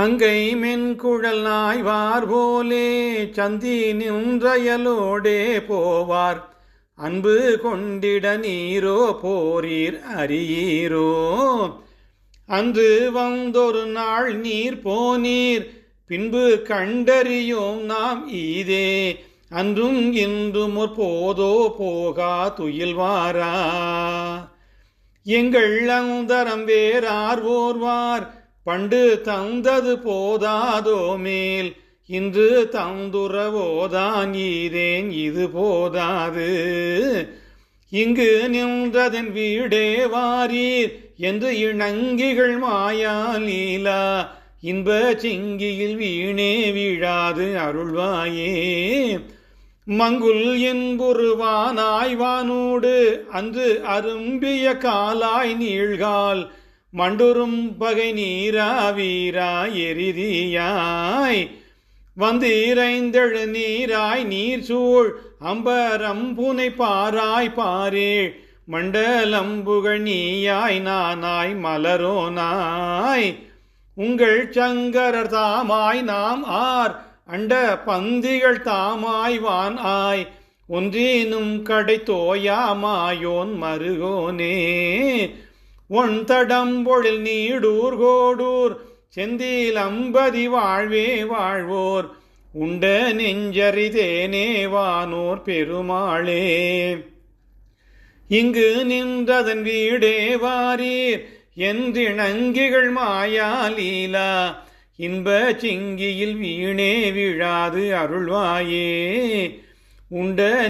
அங்கை மென்குழல் நாய்வார் போலே சந்தி நின்றயலோடே போவார். அன்பு கொண்டிட நீரோ போரீர் அறியீரோ. அன்று வந்தொரு நாள் நீர் போனீர் பின்பு கண்டறியோம் நாம் ஈதே. அன்றும் இன்றும் ஒரு போதோ போகா துயில்வாரா எங்கள் அந்தரம் வேறார் ஓர்வார் பண்டு தந்தது போதாதோ மேல் இன்று தந்துரவோதான் ஈதேன் இது போதாது. இங்கு நின்றதன் வீடே வாரீர் என்று இணங்கிகள் மாயா லீலா. இன்ப சிங்கியில் வீணே வீழாது அருள்வாயே. மங்குல் என்புருவானாய் வானோடு அன்று அரும்பிய காலாய் நீழ்கால் மண்டுரும் பகை நீராவீரா எரிதியாய். வந்து வந்தீரைந்தெழு நீராய் நீர் சூழ் அம்பரம் புனை பாராய் பாரே மண்டலம்புகள் நீயாய் நானாய் மலரோனாய் உங்கள் சங்கரர் தாமாய் நாம் ஆர். அண்ட பந்திகள் தாமாய் வான் ஆய். ஒன்றேனும் கடை தோயாமாயோன் மருகோனே. ஒன் தடம்பொழில் நீடூர் கோடூர் செந்தில் அம்பதி வாழ்வே வாழ்வோர் உண்ட நெஞ்சரிதேனே வானோர் பெருமாளே. இங்கு நின்றதன் வீடே வாரீர் என்றிணங்கிகள் மாயா லீலா இன்ப சிங்கியில் வீணே விழாது அருள்வாயே. உண்ட